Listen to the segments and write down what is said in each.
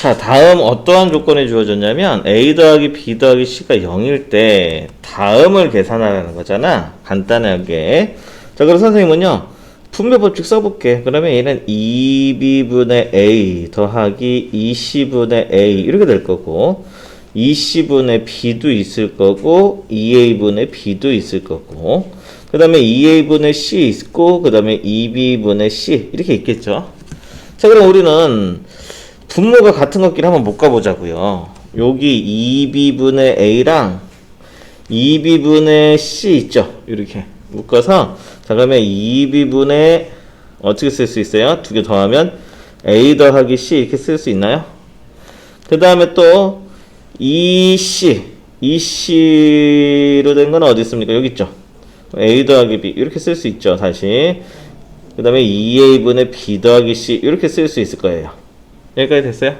자, 다음 어떠한 조건이 주어졌냐면 a 더하기 b 더하기 c가 0일 때 다음을 계산하라는 거잖아. 간단하게. 자, 그럼 선생님은요. 분배 법칙 써볼게. 그러면 얘는 2b분의 a 더하기 2c분의 a 이렇게 될 거고 2c분의 b도 있을 거고 2a분의 b도 있을 거고 그 다음에 2a분의 c 있고 그 다음에 2b분의 c 이렇게 있겠죠. 자, 그럼 우리는 분모가 같은 것끼리 한번 묶어 보자고요. 여기 2b분의 a랑 2b분의 c 있죠? 이렇게 묶어서 자 그러면 2b분의 어떻게 쓸 수 있어요? 두 개 더하면 a 더하기 c 이렇게 쓸 수 있나요? 그 다음에 또 2c 2c로 된 건 어디 있습니까? 여기 있죠? a 더하기 b 이렇게 쓸 수 있죠 다시 그 다음에 2a분의 b 더하기 c 이렇게 쓸 수 있을 거예요 여기까지 됐어요?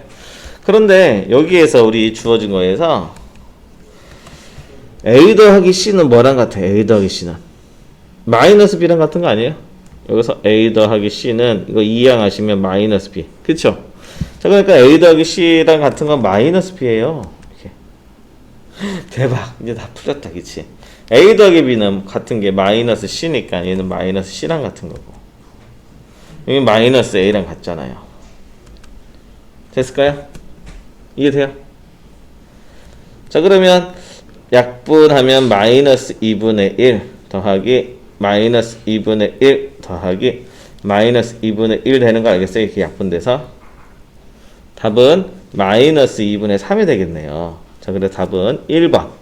그런데 여기에서 우리 주어진 거에서 a 더하기 c는 뭐랑 같아? a 더하기 c는 마이너스 b랑 같은 거 아니에요? 여기서 a 더하기 c는 이거 이항하시면 마이너스 b 그쵸? 자 그러니까 a 더하기 c랑 같은 건 마이너스 b예요 이렇게 대박 이제 다 풀렸다 그치? a 더하기 b는 같은 게 마이너스 c니까 얘는 마이너스 c랑 같은 거고 여기 마이너스 a랑 같잖아요 됐을까요? 이해 돼요? 자 그러면 약분하면 마이너스 2분의 1 더하기 마이너스 2분의 1 더하기 마이너스 2분의 1 되는 거 알겠어요? 이렇게 약분돼서 답은 마이너스 2분의 3이 되겠네요. 자 그래서 답은 1번